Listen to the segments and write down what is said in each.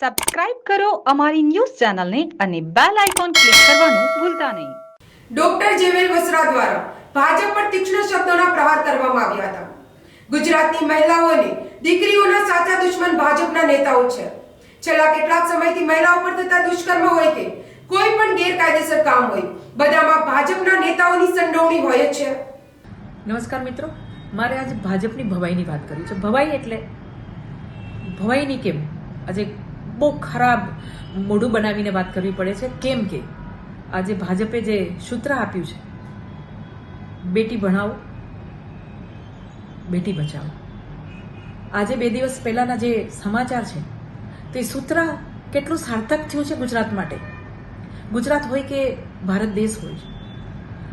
Subscribe કરો અમારી news ચેનલને અને બેલ આઇકોન ક્લિક કરવાનું ભૂલતા નહીં. ડોક્ટર જેવેલ વસરા દ્વારા ભાજપ પર તીક્ષ્ણ શબ્દોના પ્રહાર કરવામાં આવ્યા હતા. ગુજરાતની મહિલાઓને દીકરીઓના સાચા દુશ્મન ભાજપના નેતાઓ છે. છેલ્લા કેટલાક સમયથી મહિલાઓ પર થતા દુષ્કર્મ હોય કે કોઈ પણ ગેરકાયદેસર કામ હોય બધામાં ભાજપના નેતાઓની સંડોવણી હોય જ છે. નમસ્કાર મિત્રો મારે આજે ભાજપની ભવાઈની વાત કરવી છે. ભવાઈ એટલે ભવાઈની કેમ? આજે બહુ ખરાબ મોઢું બનાવીને વાત કરવી પડે છે. કેમ કે આજે ભાજપે જે સૂત્ર આપ્યું છે, બેટી ભણાવો, બેટી બચાવો. આજે બે દિવસ પહેલાના જે સમાચાર છે, તે સૂત્ર કેટલું સાર્થક થયું છે ગુજરાત માટે? ગુજરાત હોય કે ભારત દેશ હોય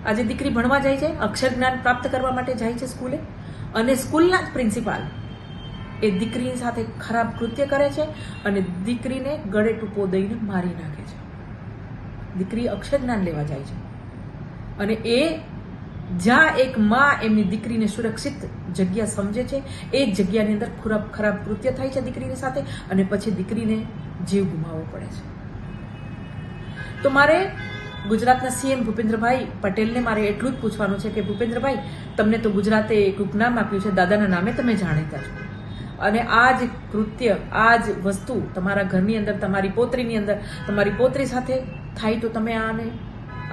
આજે દીકરી ભણવા જાય છે, અક્ષર જ્ઞાન પ્રાપ્ત કરવા માટે જાય છે સ્કૂલે અને સ્કૂલના જ પ્રિન્સિપાલ એ દીકરીની સાથે ખરાબ કૃત્ય કરે છે અને દીકરીને ગળે ટૂંપો દઈને મારી નાખે છે. દીકરી અક્ષર જ્ઞાન લેવા જાય છે. અને એ જ્યાં એક માં એમની દીકરીને સુરક્ષિત જગ્યા સમજે છે, એ જગ્યાની અંદર ખરાબ ખરાબ કૃત્ય થાય છે દીકરીની સાથે અને પછી દીકરીને જીવ ગુમાવવો પડે છે. તો મારે ગુજરાતના સીએમ ભૂપેન્દ્રભાઈ પટેલને મારે એટલું જ પૂછવાનું છે કે ભૂપેન્દ્રભાઈ, તમને તો ગુજરાતે એક ઉપનામ આપ્યું છે, દાદાના નામે તમે જાણીતા છો. અને આ જ કૃત્ય, આ જ વસ્તુ તમારા ઘરની અંદર, તમારી પોતરીની અંદર, તમારી પોતરી સાથે થાય તો તમે આને,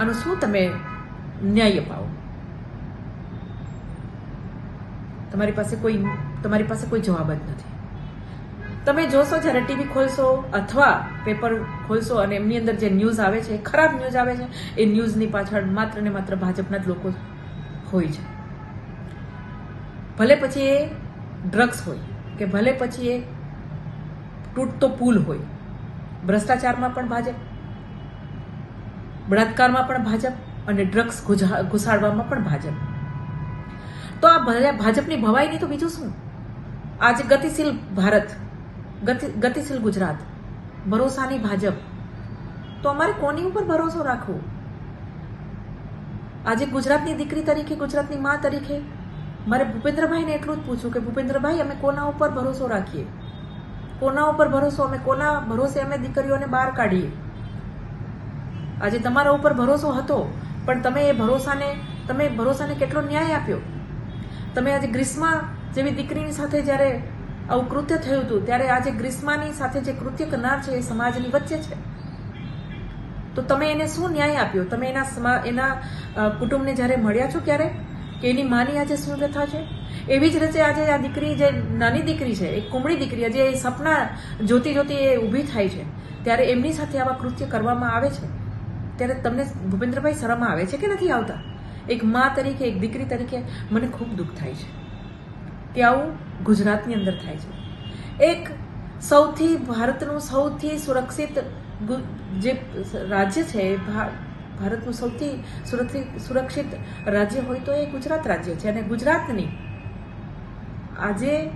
આનો શું તમે ન્યાય અપાવો? તમારી પાસે કોઈ, તમારી પાસે કોઈ જવાબ જ નથી. તમે જોશો જ્યારે ટીવી ખોલશો અથવા પેપર ખોલશો અને એમની અંદર જે ન્યૂઝ આવે છે, ખરાબ ન્યૂઝ આવે છે, એ ન્યૂઝની પાછળ માત્ર ને માત્ર ભાજપના જ લોકો હોય છે. ભલે પછી એ ડ્રગ્સ હોય. કે ભલે પછી એ તૂટતો પુલ હોય. ભ્રષ્ટાચારમાં પણ ભાજપ, બળાત્કારમાં પણ ભાજપ અને ડ્રગ્સ ઘુસાડવામાં પણ ભાજપ. તો આ ભાજપની ભાજપની ભવાઈની તો બીજું શું? આજે ગતિશીલ ભારત ગતિશીલ ગુજરાત, ભરોસાની ભાજપ. તો અમારે કોની ઉપર ભરોસો રાખવો? આજે ગુજરાતની દીકરી તરીકે, ગુજરાતની મા તરીકે મારે ભૂપેન્દ્રભાઈને એટલું જ પૂછ્યું કે, ભૂપેન્દ્રભાઈ, અમે કોના ઉપર ભરોસો રાખીએ? કોના ઉપર ભરોસો? અમે કોના ભરોસે અમે દીકરીઓને બહાર કાઢીએ? આજે તમારા ઉપર ભરોસો હતો, પણ તમે એ ભરોસાને, તમે ભરોસાને કેટલો ન્યાય આપ્યો? તમે આજે ગ્રીષ્મા જેવી દીકરીની સાથે જ્યારે આવું કૃત્ય થયું હતું, ત્યારે આજે ગ્રીષ્માની સાથે જે કૃત્ય કરનાર છે એ સમાજની વચ્ચે છે. તો તમે એને શું ન્યાય આપ્યો? તમે એના એના કુટુંબને જ્યારે મળ્યા છો ક્યારે? કે એની માની આજે શું વ્યથા છે એવી જ રીતે આજે આ દીકરી જે નાની દીકરી છે, એક કુમળી દીકરી, આજે એ સપના જોતી જોતી એ ઊભી થાય છે. ત્યારે એમની સાથે આવા કૃત્ય કરવામાં આવે છે? ત્યારે તમને ભૂપેન્દ્રભાઈ શરમ આવે છે કે નથી આવતા? એક મા તરીકે, એક દીકરી તરીકે મને ખૂબ દુઃખ થાય છે. કે આવું ગુજરાતની અંદર થાય છે. એક સૌથી ભારતનું સૌથી સુરક્ષિત જે રાજ્ય છે એ ભારતનું સૌથી સુરક્ષિત સુરક્ષિત રાજ્ય હોય તો એ ગુજરાત રાજ્ય છે અને ગુજરાતની આજે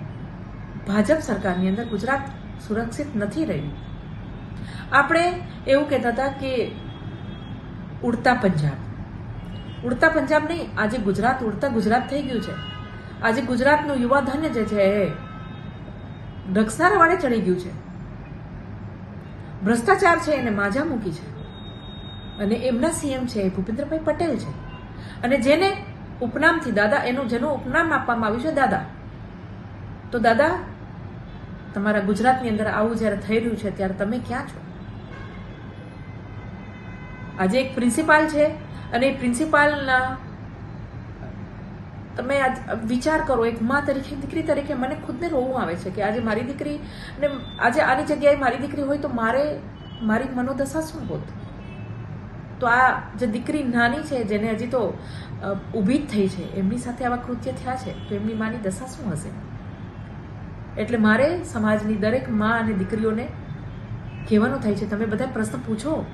ભાજપ સરકારની અંદર ગુજરાત સુરક્ષિત નથી રહ્યું. આપણે એવું કહેતા હતા કે ઉડતા પંજાબ. ઉડતા પંજાબ નહીં, આજે ગુજરાત ઉડતા ગુજરાત થઈ ગયું છે. આજે ગુજરાતનું યુવાધન જે છે એ ડ્રગ્સના વાળે ચડી ગયું છે. ભ્રષ્ટાચાર છે એને માજા મૂકી છે. અને એમના સીએમ છે એ ભૂપેન્દ્રભાઈ પટેલ છે. અને જેને ઉપનામથી દાદા, એનું જેનું ઉપનામ આપવામાં આવ્યું છે દાદા. તો દાદા, તમારા ગુજરાતની અંદર આવું જ્યારે થઈ રહ્યું છે ત્યારે તમે ક્યાં છો? આજે એક પ્રિન્સિપાલ છે અને એ પ્રિન્સિપાલના તમે આજ વિચાર કરો, એક મા તરીકે દીકરી તરીકે મને ખુદને રોવું આવે છે કે આજે મારી દીકરી ને આજે આની જગ્યાએ મારી દીકરી હોય તો મારે, મારી મનોદશા શું હોત? તો આ જે દીકરી નાની છે, જેને હજી તો ઊભી જ થઈ છે, એમની સાથે આવા કૃત્ય થયા છે? તો એમની માની દશા શું હશે? એટલે મારે સમાજની દરેક મા અને દીકરીઓને કહેવાનું થાય છે. તમે બધા પ્રશ્ન પૂછો.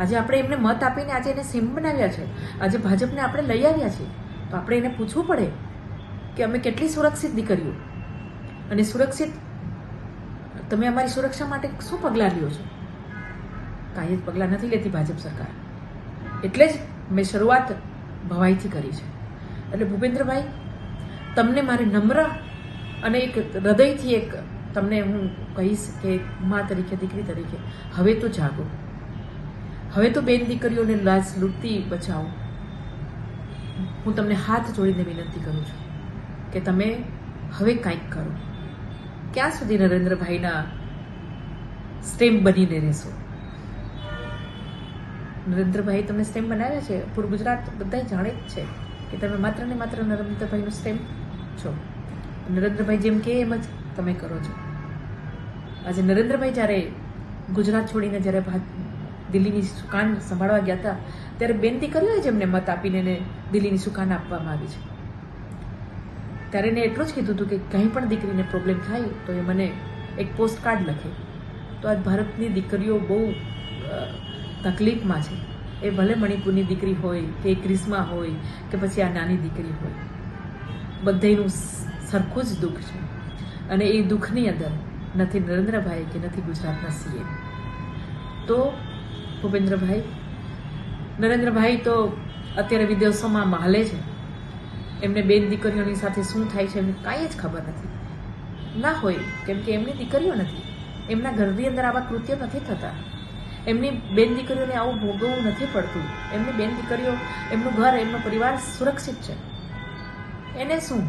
આજે આપણે એમને મત આપીને આજે એને સીમ બનાવ્યા છે. આજે ભાજપને આપણે લઈ આવ્યા છીએ. તો આપણે એને પૂછવું પડે કે અમે કેટલી સુરક્ષિત દીકરીઓ? અને સુરક્ષિત, તમે અમારી સુરક્ષા માટે શું પગલાં લ્યો છો? કાંઈ જ પગલાં નથી લેતી ભાજપ સરકાર. એટલે જ મેં શરૂઆત ભવાઈથી કરી છે. એટલે ભૂપેન્દ્રભાઈ, તમને મારે નમ્ર અને એક હૃદયથી એક તમને હું કહીશ કે મા તરીકે, દીકરી તરીકે, હવે તો જાગો. હવે તો બેન દીકરીઓને લાજ લૂંટતી બચાવો. હું તમને હાથ જોડીને વિનંતી કરું છું કે તમે હવે કંઈક કરો. ક્યાં સુધી નરેન્દ્રભાઈના સ્ટેમ્પ બનીને રહેશો? નરેન્દ્રભાઈ તમને સ્ટેમ્પ બનાવ્યા છે? પૂરું ગુજરાત બધા જાણે જ છે કે તમે માત્ર ને માત્ર નરેન્દ્રભાઈનું સ્ટેમ્પ છો. નરેન્દ્રભાઈ જેમ કે એમ જ તમે કરો છો. આજે નરેન્દ્રભાઈ જ્યારે ગુજરાત છોડીને જ્યારે દિલ્હીની સુકાન સંભાળવા ગયા હતા, ત્યારે બેન દીકરીઓએ જ એમને મત આપીને એને દિલ્હીની સુકાન આપવામાં આવી છે. ત્યારે એને એટલું જ કીધું હતું કે કંઈ પણ દીકરીને પ્રોબ્લેમ થાય તો એ મને એક પોસ્ટ કાર્ડ લખે. તો આજ ભારતની દીકરીઓ બહુ તકલીફમાં છે. એ ભલે મણિપુરની દીકરી હોય કે ક્રિસ્મા હોય કે પછી આ નાની દીકરી હોય. બધાયનું સરખું જ દુઃખ છે. અને એ દુઃખની અંદર નથી નરેન્દ્રભાઈ કે નથી ગુજરાતના સીએમ તો ભૂપેન્દ્રભાઈ, નરેન્દ્રભાઈ તો અત્યારે વિદેશોમાં માલે છે. એમને બેન દીકરીઓની સાથે શું થાય છે એમને કાંઈ જ ખબર નથી. ના હોય, કેમ કે એમની દીકરીઓ નથી. એમના ઘરની અંદર આવા કૃત્યો નથી થતા. એમની બેન દીકરીઓને આવું ભોગવવું નથી પડતું. એમની બેન દીકરીઓ, એમનું ઘર, એમનો પરિવાર સુરક્ષિત છે. એને શું?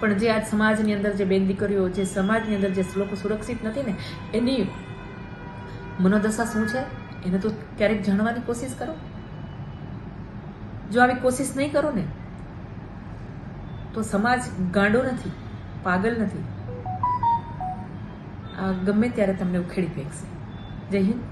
પણ જે આજ સમાજની અંદર જે બેન દીકરીઓ, જે સમાજની અંદર જે લોકો સુરક્ષિત નથી ને, એની મનોદશા શું છે? એને તો ક્યારેક જાણવાની કોશિશ કરો. જો આવી કોશિશ નહીં કરો ને, તો સમાજ ગાંડો નથી, પાગલ નથી. આ ગમે ત્યારે તમને ઉખેડી ફેંકશે. જય હિન્દ.